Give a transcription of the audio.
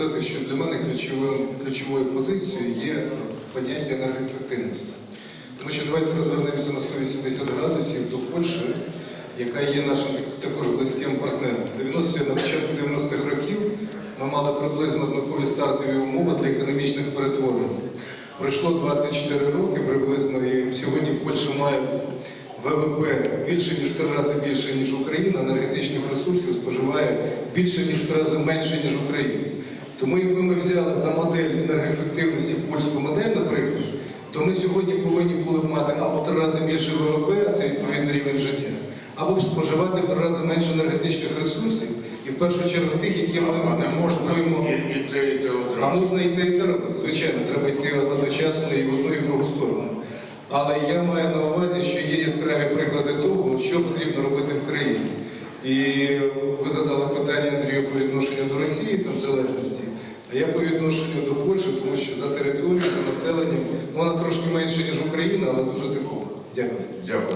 сказати, що для мене ключовою, позицією є поняття енергоефективності. Тому що давайте розвернемося на 180 градусів до Польщі, яка є нашим також близьким партнером. 90 на початку 90-х років ми мали приблизно однакові стартові умови для економічних перетворень. Пройшло 24 роки приблизно, і сьогодні Польща має ВВП більше ніж в три рази більше, ніж Україна, енергетичних ресурсів споживає більше ніж в три рази менше, ніж Україна. Тому якби ми взяли за модель енергоефективності польську модель, наприклад, то ми сьогодні повинні були б мати або в три рази більше ВВП, а це відповідний рівень життя, або б споживати в три рази менше енергетичних ресурсів, і в першу чергу тих, які ми А не те, А можна і те, і те робити. Звичайно, треба йти одночасно і в одну, і в другу сторону. Але я маю на увазі, що є яскраві приклади того, що потрібно робити в країні. І ви задали питання Андрію по відношенню до Росії, там залежності. А я по відношенню до Польщі, тому що за територією, за населенням, ну, вона трошки менше, ніж Україна, але дуже типова. Дякую. Дякую.